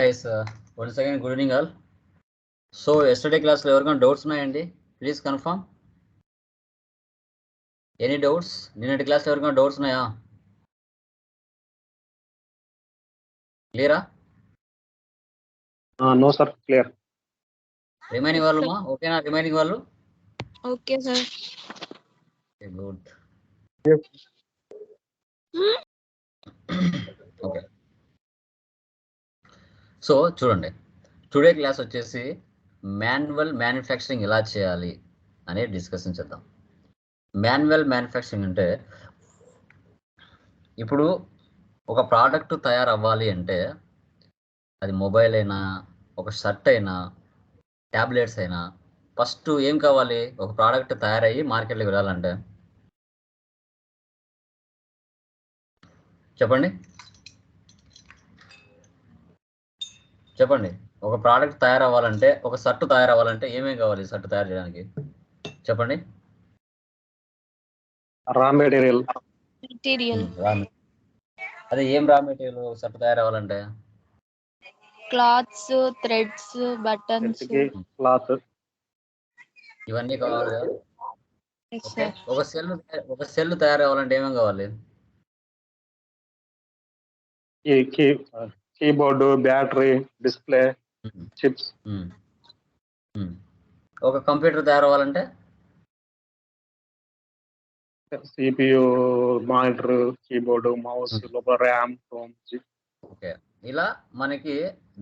guys, uh, once again, good evening all. So yesterday class లో ఎవరికైనా doubts ఉన్నాయండి? Please confirm any doubts నిన్నటి క్లాస్లో ఎవరికైనా డౌట్స్ ఉన్నాయా? క్లియరా నో సార్ క్లియర్ రిమైనింగ్ వాళ్ళు మా ఓకేనా రిమైనింగ్ వాళ్ళు? Okay sir good okay so చూడండి టుడే క్లాస్ వచ్చేసి మాన్యువల్ మ్యానుఫ్యాక్చరింగ్ ఎలా చేయాలి అనేది డిస్కషన్ చేద్దాం. మాన్యువల్ మ్యానుఫ్యాక్చరింగ్ అంటే ఇప్పుడు ఒక ప్రోడక్ట్ తయారవ్వాలి అంటే అది మొబైల్ అయినా ఒక షర్ట్ అయినా ట్యాబ్లెట్స్ అయినా ఫస్ట్ ఏం కావాలి? ఒక ప్రోడక్ట్ తయారయ్యి మార్కెట్లోకి వెళ్ళాలంటే. చెప్పండి? చెప్పండి. ఒక ప్రోడక్ట్ తయారవ్వాలంటే ఒక షర్ట్ తయారవ్వాలంటే ఏమేం కావాలి షర్ట్ తయారు చేయడానికి? చెప్పండి. రా మెటీరియల్ మెటీరియల్ రా అదే ఏం రా మెటీరియల్ షర్ట్ తయారవ్వాలంటే? క్లాత్స్ థ్రెడ్స్ బటన్స్ క్లాత్ ఇవన్నీ కావాలి ఒక సెల్ ఒక సెల్ తయారవ్వాలంటే ఏమేం కావాలి? Keyboard battery display chips. ఒక కంప్యూటర్ తయారవ్వాలంటే? సిపియు మానిటర్ కీబోర్డు మౌస్ లోపల ర్యామ్ రోమ్ ఓకే. ఇలా మనకి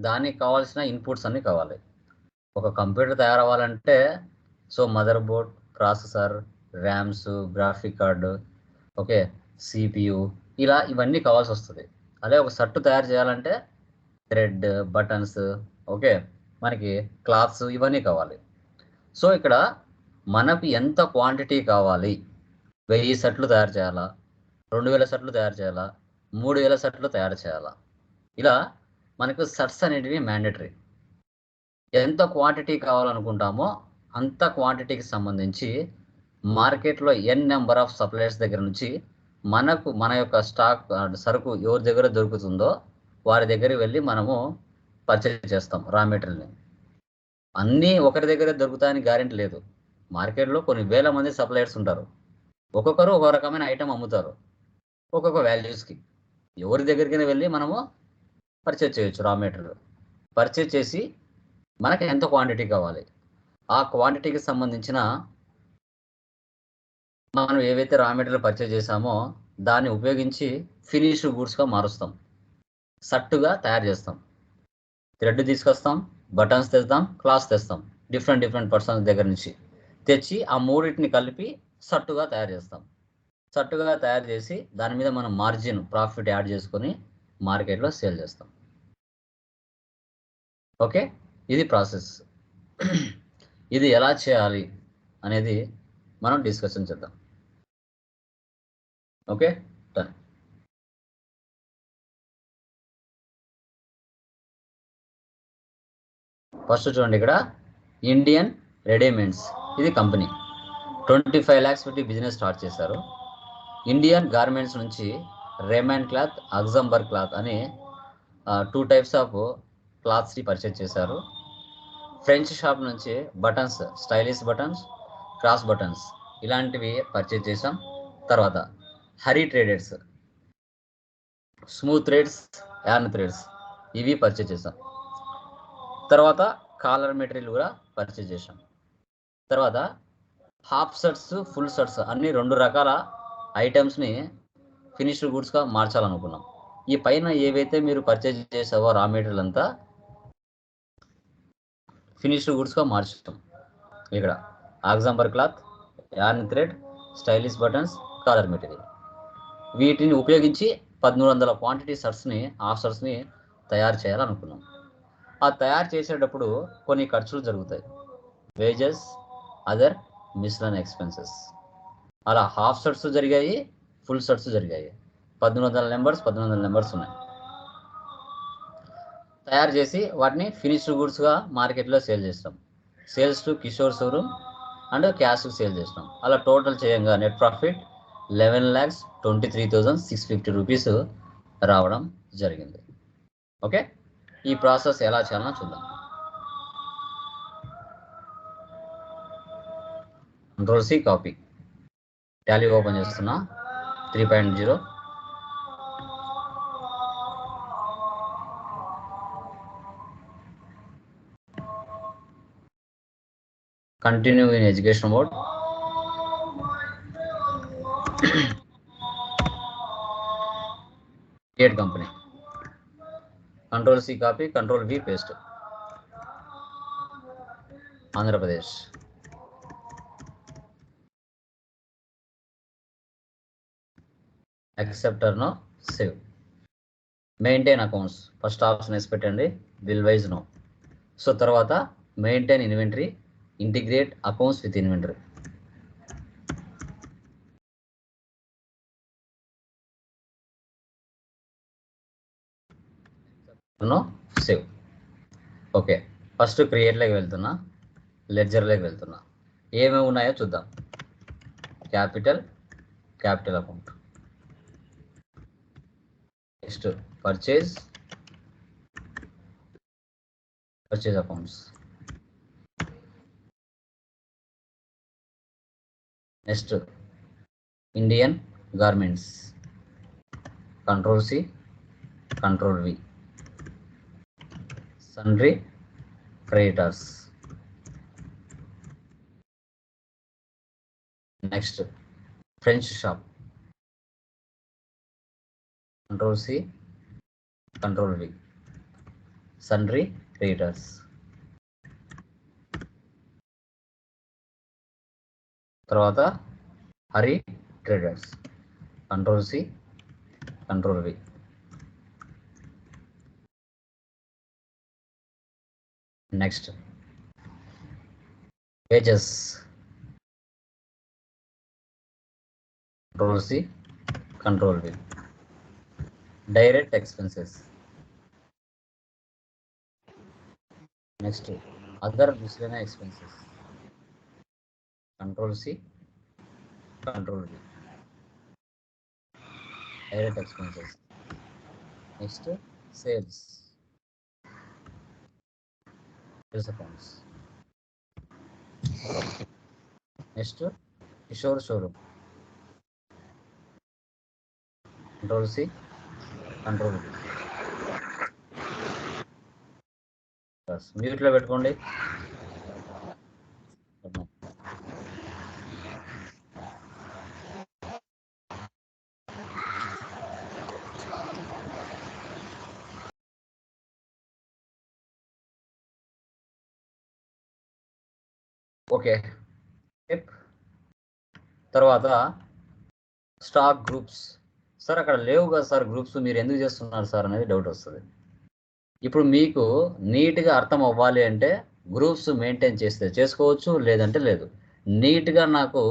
దానికి కావాల్సిన ఇన్పుట్స్ అన్ని కావాలి. ఒక కంప్యూటర్ తయారవ్వాలంటే so motherboard processor RAMs graphic card okay CPU ఇలా ఇవన్నీ కావాల్సి వస్తుంది అదే ఒక షర్ట్ తయారు చేయాలంటే థ్రెడ్ బటన్స్ ఓకే మనకి క్లాత్స్ ఇవన్నీ కావాలి. సో ఇక్కడ మనకు ఎంత క్వాంటిటీ కావాలి? వెయ్యి షర్ట్లు తయారు చేయాలా? రెండు వేల షర్ట్లు తయారు చేయాలా? మూడు వేల షర్ట్లు తయారు చేయాలా? ఇలా మనకు షర్ట్స్ అనేటివి మ్యాండేటరీ ఎంత క్వాంటిటీ కావాలనుకుంటామో అంత క్వాంటిటీకి సంబంధించి మార్కెట్లో ఎన్ నెంబర్ ఆఫ్ సప్లయర్స్ దగ్గర నుంచి మనకు మన యొక్క స్టాక్ సరుకు ఎవరి దగ్గర దొరుకుతుందో వారి దగ్గరికి వెళ్ళి మనము పర్చేజ్ చేస్తాం రా మెటీరియల్ని. అన్నీ ఒకరి దగ్గర దొరుకుతాయని గ్యారెంటీ లేదు. మార్కెట్లో కొన్ని వేల మంది సప్లయర్స్ ఉంటారు. ఒక్కొక్కరు ఒక రకమైన ఐటెం అమ్ముతారు. ఒక్కొక్క వాల్యూస్కి ఎవరి దగ్గరికి వెళ్ళి మనము పర్చేజ్ చేయొచ్చు రా మెటీరియల్. పర్చేజ్ చేసి మనకి ఎంత క్వాంటిటీ కావాలి? ఆ క్వాంటిటీకి సంబంధించిన మనం ఏవైతే రా మెటీరియల్ పర్చేజ్ చేసామో దాన్ని ఉపయోగించి ఫినిష్డ్ గూడ్స్గా మారుస్తాం. సట్టుగా తయారు చేస్తాం. థ్రెడ్ తీసుకొస్తాం బటన్స్ తెస్తాం క్లాస్ తెస్తాం. డిఫరెంట్ డిఫరెంట్ పర్సన్స్ దగ్గర నుంచి తెచ్చి ఆ మూడింటిని కలిపి సట్టుగా తయారు చేస్తాం. సట్టుగా తయారు చేసి దాని మీద మనం మార్జిన్ ప్రాఫిట్ యాడ్ చేసుకొని మార్కెట్లో సేల్ చేస్తాం. ఓకే? ఇది ప్రాసెస్ ఇది ఎలా చేయాలి అనేది మనం డిస్కషన్ చేద్దాం. ఓకే డన్ ఫస్ట్ చూడండి ఇక్కడ. ఇండియన్ రెడీమేడ్స్ ఇది కంపెనీ ట్వంటీ ఫైవ్ ల్యాక్స్ పెట్టి బిజినెస్ స్టార్ట్ చేశారు. ఇండియన్ గార్మెంట్స్ నుంచి రేమాండ్ క్లాత్ అగ్జంబర్ క్లాత్ అని టూ టైప్స్ ఆఫ్ క్లాత్స్ని పర్చేజ్ చేశారు. ఫ్రెంచ్ షాప్ నుంచి buttons stylish buttons cross buttons ఇలాంటివి పర్చేజ్ చేసాం తర్వాత Hari traders. Smooth trades yarn trades ఇవి పర్చేజ్ చేసాం తర్వాత కాలర్ మెటీరియల్ కూడా పర్చేజ్ చేసాం తర్వాత హాఫ్ షర్ట్స్ ఫుల్ షర్ట్స్ అన్ని రెండు రకాల ఐటమ్స్ని ఫినిష్డ్ గూడ్స్గా మార్చాలనుకున్నాం. ఈ పైన ఏవైతే మీరు పర్చేజ్ చేసావో రా మెటీరియల్ అంతా ఫినిష్డ్ గూడ్స్గా మార్చుతాం ఇక్కడ Luxembourg cloth yarn thread stylish buttons collar material. వీటిని ఉపయోగించి పదమూడు వందల క్వాంటిటీ సర్స్ని హాఫ్ తయారు చేయాలనుకున్నాం. ఆ తయారు చేసేటప్పుడు కొన్ని ఖర్చులు జరుగుతాయి. వేజెస్ అదర్ మిస్లన్ ఎక్స్పెన్సెస్ అలా హాఫ్ సర్ట్స్ జరిగాయి ఫుల్ సర్ట్స్ జరిగాయి. పద్దెనిమిది వందల నెంబర్స్ పద్దెనిమిది వందల నెంబర్స్ ఉన్నాయి. తయారు చేసి వాటిని ఫినిష్డ్ గుడ్స్గా మార్కెట్లో సేల్ చేస్తాం. Sales to Kishore showroom and cash sale చేస్తాం. అలా టోటల్ చేయంగా net profit eleven lakhs twenty three thousand six fifty rupees రావడం జరిగింది. ఓకే? ఈ ప్రాసెస్ ఎలా చేయాలో చూద్దాం. Control C copy Tally open చేస్తున్నా. Three point zero continue in education mode create company control C copy control V paste Andhra Pradesh acceptor save maintain accounts first option వేసి పెట్టండి. Bill wise no so తర్వాత maintain inventory integrate accounts with inventory no save. Okay first క్రియేట్లోకి వెళ్తున్నా లెడ్జర్లోకి వెళ్తున్నా. ఏమేమి ఉన్నాయో చూద్దాం. Capital capital account. Next purchase purchase accounts next Indian garments control C control V sundry creditors next french shop control c control v sundry creditors తర్వాత Hari traders control C control V next. Pages. Control C. Control V. Direct expenses. Next. Other miscellaneous expenses. Control C. Control V. Direct expenses. Next. Sales. Sales accounts next Kishore showroom control C control మ్యూట్లో పెట్టుకోండి. Okay. తర్వాత stock groups sir అక్కడ లేవు కదా sir groups మీరు ఎందుకు చేస్తున్నారు sir అనేది డౌట్ వస్తుంది. ఇప్పుడు మీకు నీట్గా అర్థం అవ్వాలి అంటే గ్రూప్స్ మెయింటైన్ చేస్తే చేసుకోవచ్చు లేదంటే లేదు. నీట్గా నాకు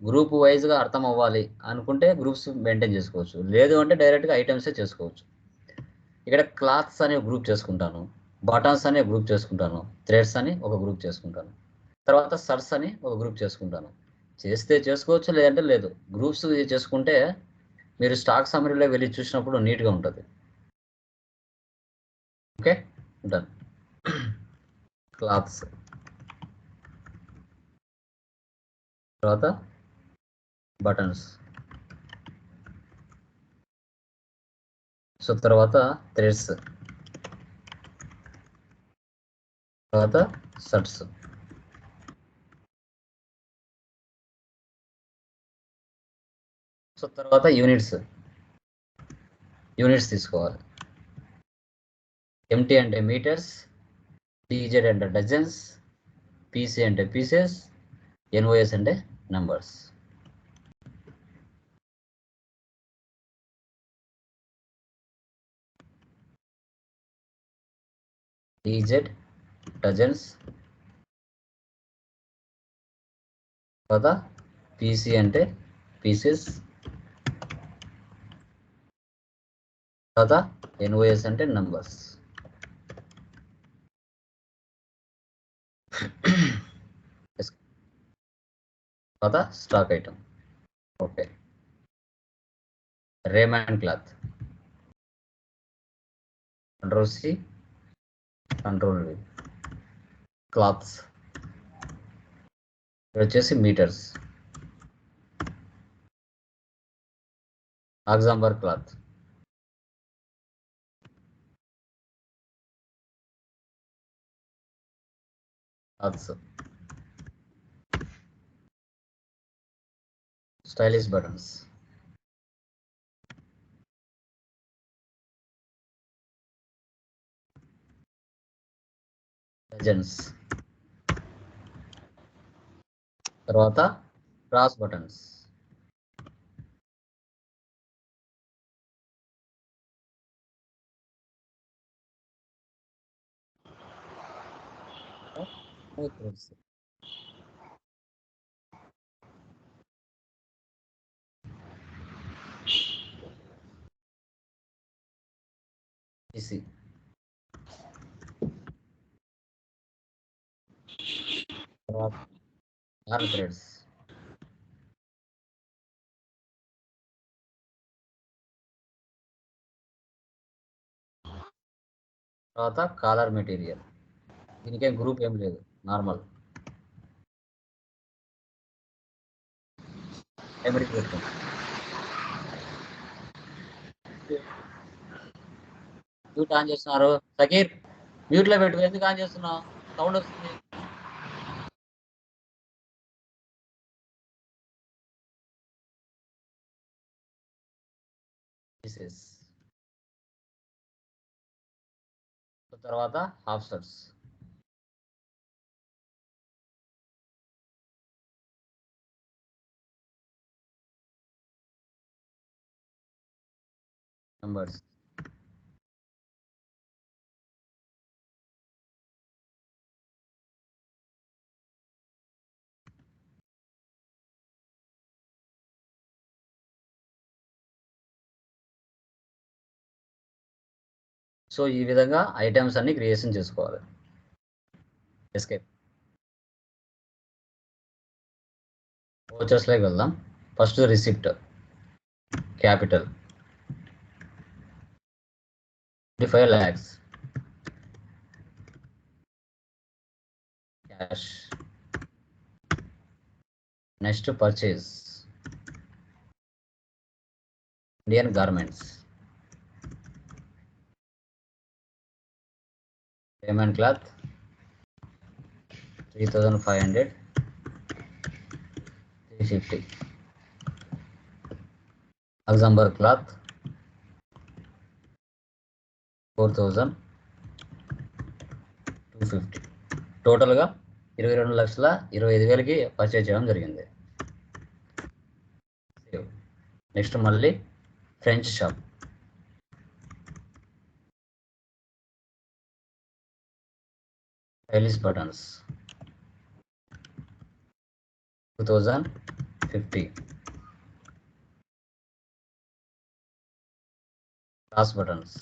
గ్రూప్ వైజ్గా అర్థం అవ్వాలి అనుకుంటే గ్రూప్స్ మెయింటైన్ చేసుకోవచ్చు. లేదు అంటే డైరెక్ట్గా ఐటమ్సే చేసుకోవచ్చు. ఇక్కడ క్లాత్స్ అనే గ్రూప్ చేసుకుంటాను. బటన్స్ అనే గ్రూప్ చేసుకుంటాను. థ్రెడ్స్ అని ఒక గ్రూప్ చేసుకుంటాను. తర్వాత సర్స్ అని ఒక గ్రూప్ చేసుకుంటాను. చేస్తే చేసుకోవచ్చు లేదంటే లేదు. గ్రూప్స్ చేసుకుంటే మీరు స్టాక్ సమరీలో వెళ్ళి చూసినప్పుడు నీట్గా ఉంటుంది. ఓకే? డన్. క్లాత్స్. తర్వాత బటన్స్. సో తర్వాత థ్రెడ్స్. తర్వాత షర్ట్స్ సో తర్వాత యూనిట్స్. యూనిట్స్ తీసుకోవాలి. ఎంటీ అంటే మీటర్స్ టీజెడ్ అంటే డజన్స్ పీసీ అంటే పీసెస్ ఎన్ఓఎస్ అంటే నంబర్స్ టీజెడ్ డజన్స్ తర్వాత పీసీ అంటే పీసెస్ తర్వాత ఎన్ఓఎస్ అంటే నంబర్స్. తర్వాత stock item. Okay. Raymond cloth. Control C control cloths. ఇక్కడ వచ్చేసి metres. Luxembourg cloth. Also stylish buttons legends. తర్వాత క్రాస్ బటన్స్ ఈసీ తర్వాత ఆర్మ్ థ్రెడ్స్ తర్వాత కాలర్ మెటీరియల్ దీనికేం గ్రూప్ ఏం లేదు. నార్మల్. ఎమరీ మ్యూట్ ఆన్ చేస్తున్నారు. సకీర్ మ్యూట్లో పెట్టు. ఎందుకు ఆన్ చేస్తున్నావు? సౌండ్ వస్తుంది. తర్వాత హాఫ్ షర్ట్స్ నంబర్స్ సో ఈ విధంగా ఐటమ్స్ అన్ని క్రియేషన్ చేసుకోవాలి. ఎస్కేప్లోకి వెళ్దాం. First receipt capital modifier lags cash next purchase. Indian garments. Payment cloth. 3500 350 Luxembourg cloth. Four thousand two fifty. టోటల్గా ఇరవై రెండు లక్షల ఇరవై ఐదు వేలకి పర్చేజ్ చేయడం జరిగింది. నెక్స్ట్ మళ్ళీ French shop stylish buttons two thousand fifty cross buttons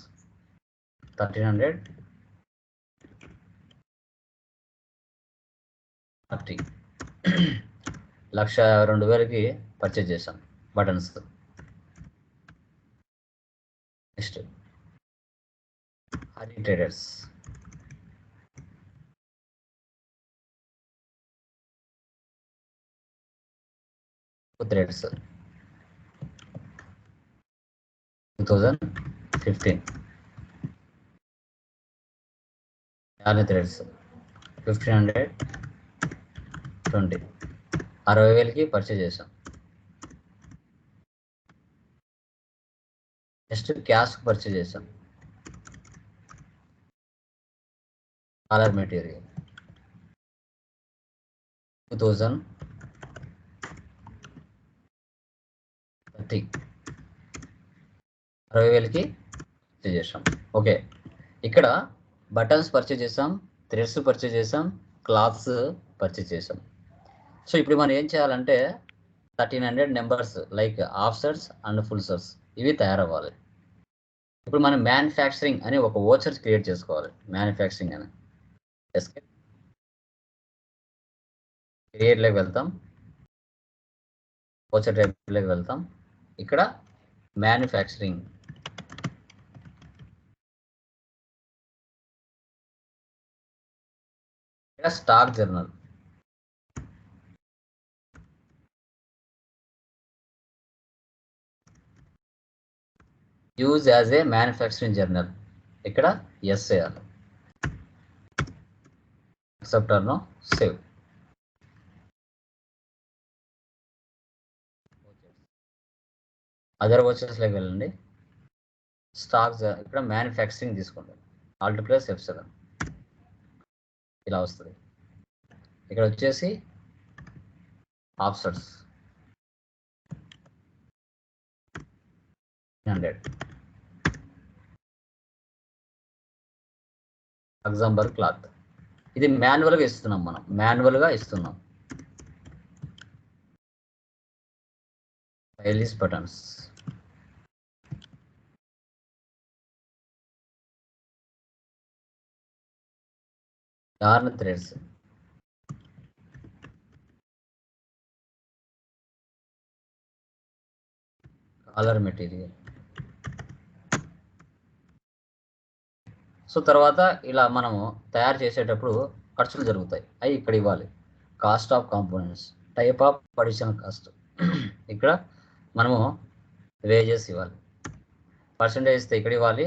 thirteen hundred. Thirty. Lakh రెండు వేలకి పర్చేజ్ చేశాం buttons next Hari traders traders two thousand fifteen యాభై థ్రెడ్స్ ఫిఫ్టీన్ హండ్రెడ్ ట్వంటీ. అరవై వేలకి పర్చేజ్ చేసాం నెక్స్ట్ క్యాష్ పర్చేజ్ చేసాం collar material two thousand thirty. అరవై వేలకి పర్చేజ్ చేసాం ఓకే. ఇక్కడ బటన్స్ పర్చేజ్ చేసాం థ్రెడ్స్ పర్చేజ్ చేసాం క్లాత్స్ పర్చేజ్ చేసాం. సో ఇప్పుడు మనం ఏం చేయాలంటే thirteen hundred numbers like half shirts and full shirts ఇవి తయారవ్వాలి. ఇప్పుడు మనం మ్యానుఫ్యాక్చరింగ్ అని ఒక ఓచర్స్ క్రియేట్ చేసుకోవాలి. మ్యానుఫ్యాక్చరింగ్ అని. ఎస్కే. క్రియేట్లోకి వెళ్తాం. ఓచర్ టైప్లోకి వెళ్తాం. ఇక్కడ manufacturing. Stock journal. Use as a manufacturing journal. ఇక్కడ ఎస్ చేయాలి యాక్సెప్టర్ను సేవ్. అదర్ వచ్చేస్లోకి వెళ్ళండి. స్టాక్ ఇక్కడ మ్యానుఫ్యాక్చరింగ్ తీసుకోండి. Alt plus F seven. ఇలా వస్తుంది. ఇక్కడ వచ్చేసి ఆఫ్సర్స్ హండ్రెడ్. Example cloth. ఇది మాన్యువల్గా ఇస్తున్నాం మనం. మాన్యువల్గా ఇస్తున్నాం. Stylish buttons. Yarn threads. Collar material so తర్వాత ఇలా మనము తయారు చేసేటప్పుడు ఖర్చులు జరుగుతాయి. అవి ఇక్కడ ఇవ్వాలి. Cost of components type of additional cost ఇక్కడ మనము వేజెస్ ఇవ్వాలి. పర్సంటేజ్ ఇస్తే ఇక్కడ ఇవ్వాలి.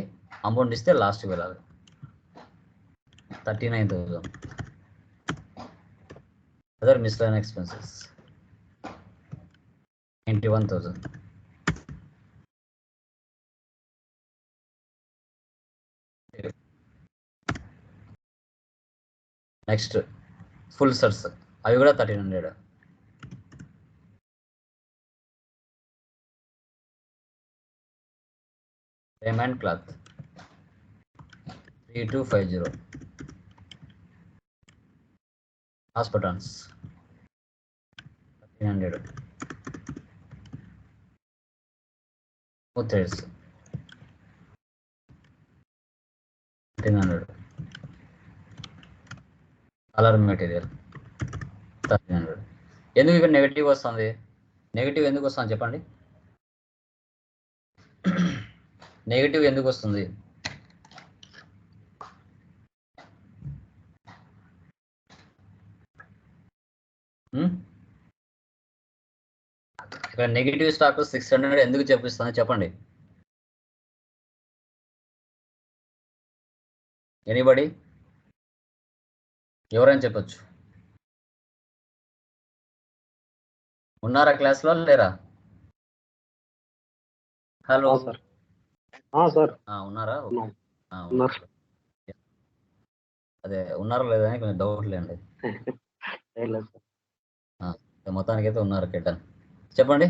అమౌంట్ ఇస్తే లాస్ట్కి వెళ్ళాలి. Thirty nine thousand other miscellaneous expenses ninety one thousand next full shirts అవి కూడా thirteen hundred payment cloth three two five zero hospitals thirteen hundred threads thirteen hundred collar material thirteen hundred ఎందుకు ఇక్కడ negative వస్తుంది? Negative ఎందుకు వస్తుంది? చెప్పండి. Negative ఎందుకు వస్తుంది? ఇక్కడ నెగిటివ్ స్టాక్ సిక్స్ హండ్రెడ్ ఎందుకు చూపిస్తుంది చెప్పండి. ఎనీబడి ఎవరైనా చెప్పొచ్చు. ఉన్నారా క్లాస్లో లేరా? Hello sir. సార్. ఉన్నారా? ఉన్నాం. ఆ, ఉన్నారు. అదే ఉన్నారా లేదా అని కొంచెం డౌట్ లేండి. లేదు సార్. మొత్తానికి అయితే ఉన్నారు కేటన్ చెప్పండి.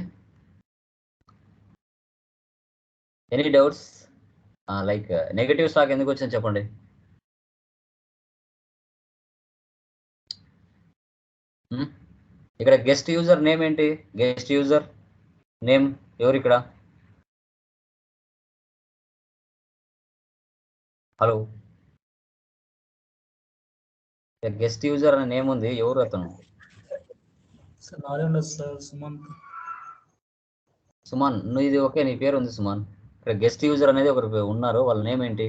Any doubts like negative stock ఎందుకు వచ్చింది చెప్పండి. Hmm? ఇక్కడ గెస్ట్ యూజర్ నేమ్ ఏంటి? గెస్ట్ యూజర్ నేమ్ ఎవరు ఇక్కడ? హలో గెస్ట్ యూజర్ అనే నేమ్ ఉంది. ఎవరు అతను? సార్ నాదే ఉండదు సార్ సుమంత్ సుమన్ నువ్వు ఇది ఓకే నీ పేరు ఉంది సుమన్ ఇక్కడ గెస్ట్ యూజర్ అనేది ఒకరు ఉన్నారు వాళ్ళ నేమ్ ఏంటి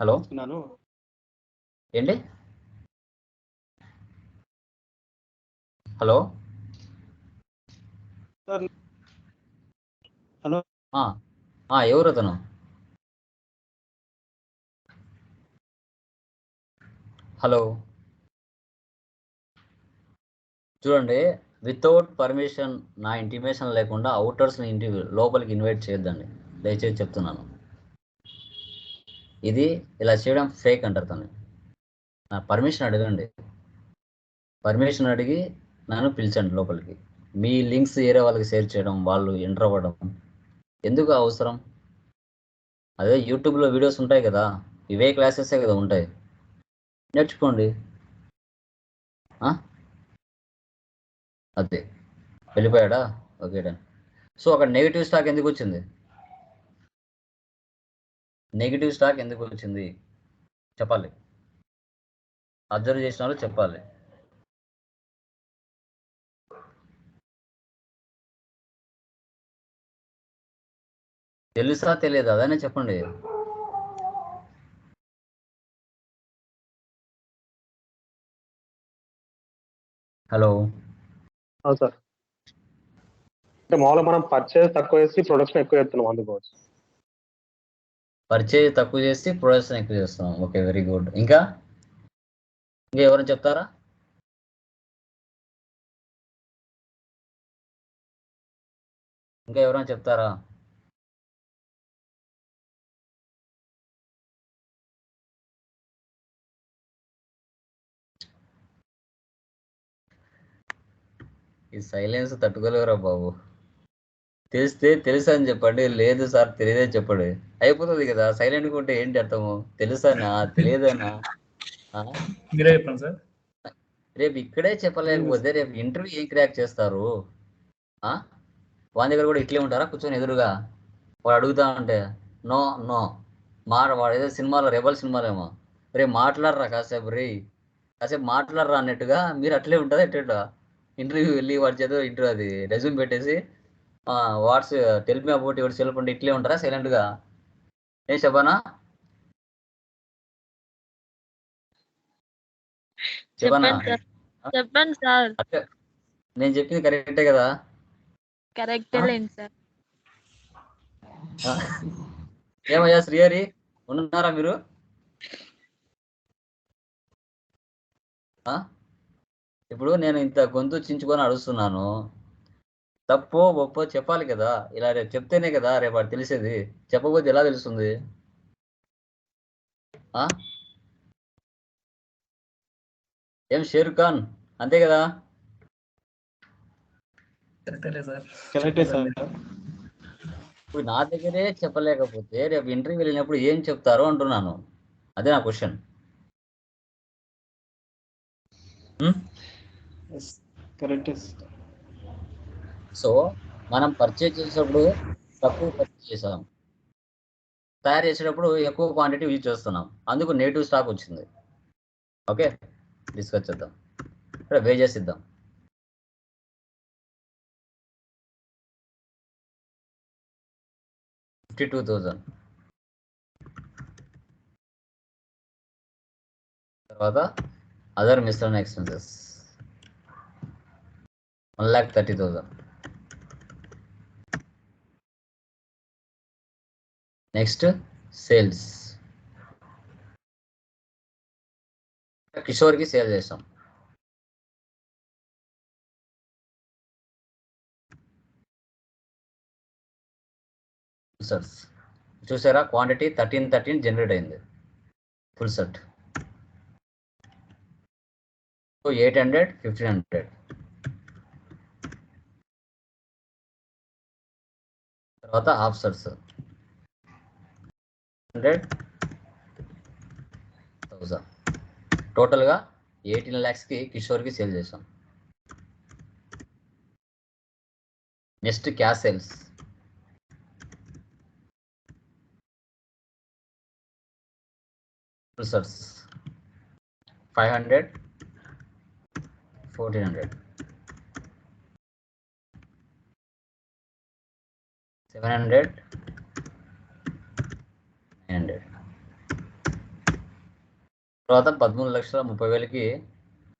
హలో? ఏంటి హలో సార్ హలో ఆ, ఆ, ఎవరు అతను హలో చూడండి వితౌట్ పర్మిషన్ నా ఇంటిమేషన్ లేకుండా అవుటర్స్ని ఇంటి లోపలికి ఇన్వైట్ చేయొద్దండి. దయచేసి చెప్తున్నాను. ఇది ఇలా చేయడం ఫేక్ అంటారు తను. నా పర్మిషన్ అడగండి. పర్మిషన్ అడిగి నన్ను పిలిచండి లోపలికి. మీ లింక్స్ వేరే వాళ్ళకి షేర్ చేయడం వాళ్ళు ఎంటర్ అవ్వడం ఎందుకు అవసరం? అదే యూట్యూబ్లో వీడియోస్ ఉంటాయి కదా ఇవే క్లాసెసే కదా ఉంటాయి. నేర్చుకోండి. అదే వెళ్ళిపోయాడా? Okay done. సో అక్కడ నెగిటివ్ స్టాక్ ఎందుకు వచ్చింది? నెగిటివ్ స్టాక్ ఎందుకు వచ్చింది? చెప్పాలి. అబ్జర్వ్ చేసిన వాళ్ళు చెప్పాలి. తెలుసా తెలియదు? అదనే చెప్పండి. హలో. అవును సార్. అంటే మామూలుగా మనం పర్చేస్ తక్కువ చేసి ప్రొడక్షన్ ఎక్కువ చేస్తున్నాం అందుకోవచ్చు. పర్చేజ్ తక్కువ చేసి ప్రొడక్షన్ ఎక్కువ చేస్తున్నాం. ఓకే వెరీ గుడ్ ఇంకా? ఇంకా ఎవరైనా చెప్తారా? ఇంకా ఎవరైనా చెప్తారా? ఈ సైలెన్స్ తట్టుకోలేవురా బాబు. తెలిస్తే తెలుసా అని చెప్పండి లేదు సార్ తెలియదని చెప్పండి. అయిపోతుంది కదా సైలెంట్గా ఉంటే ఏంటి అర్థము? తెలుసానా? తెలియదనా? ఆ? మీరే చెప్పండి సార్. రేపు ఇక్కడే చెప్పలేకపోతే రేపు ఇంటర్వ్యూ ఏం క్రాక్ చేస్తారు? ఆ? వాని దగ్గర కూడా ఇట్లే ఉంటారా? కూర్చొని ఎదురుగా? వాడు అడుగుతా ఉంటే నో నో. మాట వాడు ఏదో సినిమాలో రెబల్ సినిమాలేమో. రేపు మాట్లాడరా కాసేపు రే కాసేపు మాట్లాడరా అన్నట్టుగా మీరు అట్లే ఉంటుంది ఎట్లా? ఇంటర్వ్యూ వెళ్ళి వాడి చేత ఇంటర్వ్యూ అది రెజ్యూమ్ పెట్టేసి what's tell me about yourself అంటే ఇట్లే ఉంటారా? సైలెంట్గా ఏం చెప్పనా? చెప్పనా? చెప్పండి సార్. నేను చెప్పింది కరెక్టే కదా? కరెక్టే లేండి సార్. ఆ? ఏమయ్యా శ్రీహరి ఉన్నారా మీరు? ఇప్పుడు నేను ఇంత గొంతు చించుకొని అడుగుతున్నాను తప్పో ఒప్పో చెప్పాలి కదా. ఇలా రేపు చెప్తేనే కదా రేపు వాడు తెలిసేది. చెప్పకపోతే ఎలా తెలుస్తుంది? ఆ? ఏం షేరుఖ్ ఖాన్? అంతే కదా? కరెక్టే సార్. కరెక్టే సార్. ఇప్పుడు నా దగ్గరే చెప్పలేకపోతే రేపు ఇంటర్వ్యూ వెళ్ళినప్పుడు ఏం చెప్తారో అంటున్నాను. అదే నా క్వశ్చన్. సో మనం పర్చేజ్ చేసేటప్పుడు తక్కువ పర్చేజ్ చేసాం తయారు చేసేటప్పుడు ఎక్కువ క్వాంటిటీ యూజ్ చేస్తున్నాం. అందుకు నెగిటివ్ స్టాక్ వచ్చింది. ఓకే డిస్కస్ చేద్దాం. ఇక్కడ వేజెస్ ఇద్దాం. ఫిఫ్టీ టూ థౌజండ్ తర్వాత other miscellaneous expenses one lakh thirty thousand next sales కిషోర్కి sale చేస్తాం. సెట్స్ చూసారా? క్వాంటిటీ థర్టీన్ థర్టీన్ జనరేట్ అయింది. Full set so eight hundred fifteen hundred తర్వాత హాఫ్ సెట్స్ హండ్రెడ్ థౌజండ్ టోటల్గా eighteen ల్యాక్స్కి కిషోర్కి sale చేసాం next cash sales. Resorts five hundred fourteen hundred seven hundred nine hundred. తర్వాత పదమూడు లక్షల ముప్పై వేలకి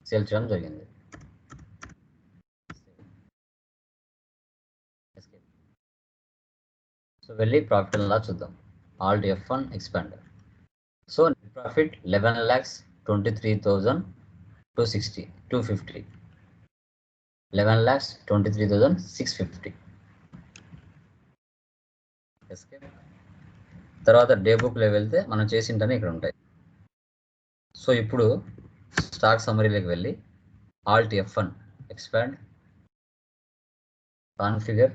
సేల్ చేయడం జరిగింది. సో వెళ్ళి ప్రాఫిట్ అండ్ చూద్దాం. Alt F one expander so net profit eleven lakhs twenty three thousand two sixty two fifty. Eleven lakhs twenty three thousand six fifty. తర్వాత డే బుక్లో వెళ్తే మనం చేసింటనే ఇక్కడ ఉంటాయి. సో ఇప్పుడు స్టాక్ సమరీలోకి వెళ్ళి alt F one expand configure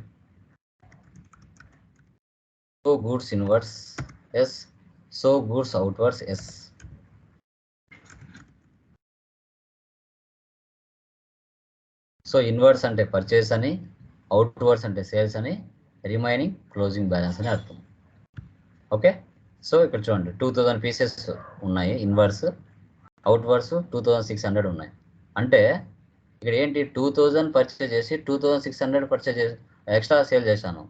so goods inwards yes so goods outwards yes. So inwards అంటే పర్చేస్ అని అవుట్వర్స్ అంటే సేల్స్ అని రిమైనింగ్ క్లోజింగ్ బ్యాలెన్స్ అని అర్థం. ఓకే? సో ఇక్కడ చూడండి. టూ థౌజండ్ పీసెస్ ఉన్నాయి inwards. Outwards two thousand six hundred ఉన్నాయి. అంటే ఇక్కడ ఏంటి? టూ థౌజండ్ పర్చేజ్ చేసి two thousand six hundred purchase చేసి ఎక్స్ట్రా సేల్ చేశాను.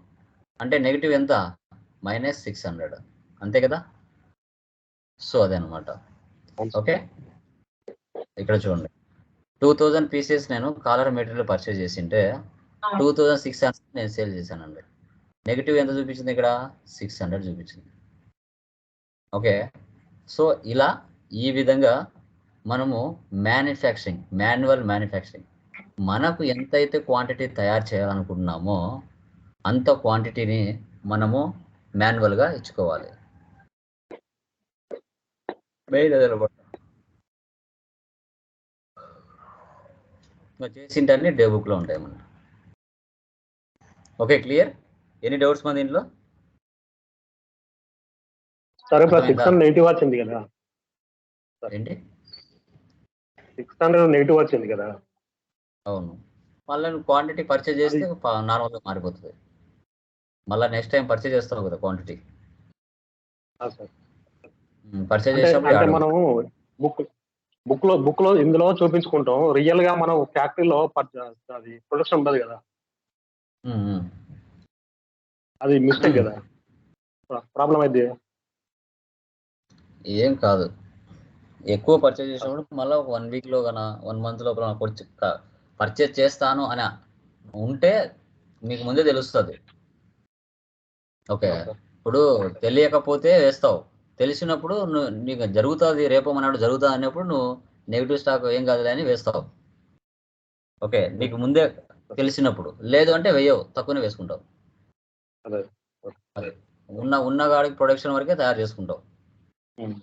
అంటే నెగిటివ్ ఎంత? Minus six hundred. అంతే కదా? సో అదే అనమాట ఓకే? ఇక్కడ చూడండి. టూ థౌజండ్ పీసెస్ నేను కాలర్ మెటీరియల్ పర్చేజ్ చేసింటే టూ థౌజండ్ సిక్స్ హండ్రెడ్ నేను సేల్ చేశానండి. నెగిటివ్ ఎంత చూపించింది ఇక్కడ? సిక్స్ హండ్రెడ్ చూపించింది. ఓకే. సో ఇలా ఈ విధంగా మనము మ్యానుఫ్యాక్చరింగ్ మాన్యువల్ మ్యానుఫ్యాక్చరింగ్. మనకు ఎంతైతే క్వాంటిటీ తయారు చేయాలనుకుంటున్నామో అంత క్వాంటిటీని మనము మాన్యువల్గా ఇచ్చుకోవాలి. చేసింటన్ని డే బుక్లో ఉంటాయి మన ఓకే క్లియర్? ఎనీ డౌట్స్ మన దీంట్లో? సరే? సిక్స్ హండ్రెడ్ నెగిటివ్ వచ్చింది కదా. ఏంటి? సిక్స్ హండ్రెడ్ నెగిటివ్ వచ్చింది కదా. అవును. మళ్ళీ నువ్వు క్వాంటిటీ పర్చేజ్ చేస్తే నార్మల్గా మారిపోతుంది. మళ్ళీ నెక్స్ట్ టైం పర్చేజ్ చేస్తావు కదా క్వాంటిటీ పర్చేజ్ చేసినప్పుడు మనం బుక్ బుక్లో బుక్లో ఇందులో చూపించుకుంటాం. రియల్గా మనం ఫ్యాక్టరీలో అది ప్రొడక్షన్ ఉండదు కదా. అది మిస్టేక్ కదా. ప్రాబ్లం అయితే ఏం కాదు. ఎక్కువ పర్చేజ్ చేసినప్పుడు మళ్ళీ ఒక వన్ వీక్లో కన వన్ మంత్ లోపల పర్చేజ్ చేస్తాను అని. ఉంటే మీకు ముందే తెలుస్తుంది. ఓకే. ఇప్పుడు తెలియకపోతే వేస్తావు. తెలిసినప్పుడు నువ్వు నీకు జరుగుతుంది రేపు మనాడు జరుగుతుంది అన్నప్పుడు నువ్వు నెగిటివ్ స్టాక్ ఏం కాదులే అని వేస్తావు. ఓకే. నీకు ముందే తెలిసినప్పుడు. లేదు అంటే వేయవు. తక్కువనే వేసుకుంటావు. అదే ఉన్న ఉన్న గాడికి ప్రొడక్షన్ వరకే తయారు చేసుకుంటావు. ఉమ్.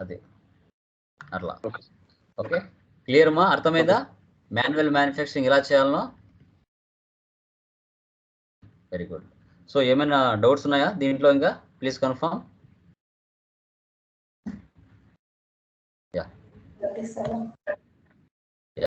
అది. అట్లా. ఓకే. ఓకే? క్లియర్ మా? అర్థమైందా? మాన్యువల్ మ్యానుఫ్యాక్చరింగ్ ఎలా చేయాలనో? Very good. సో ఏమైనా డౌట్స్ ఉన్నాయా దీంట్లో ఇంకా? Please confirm yeah.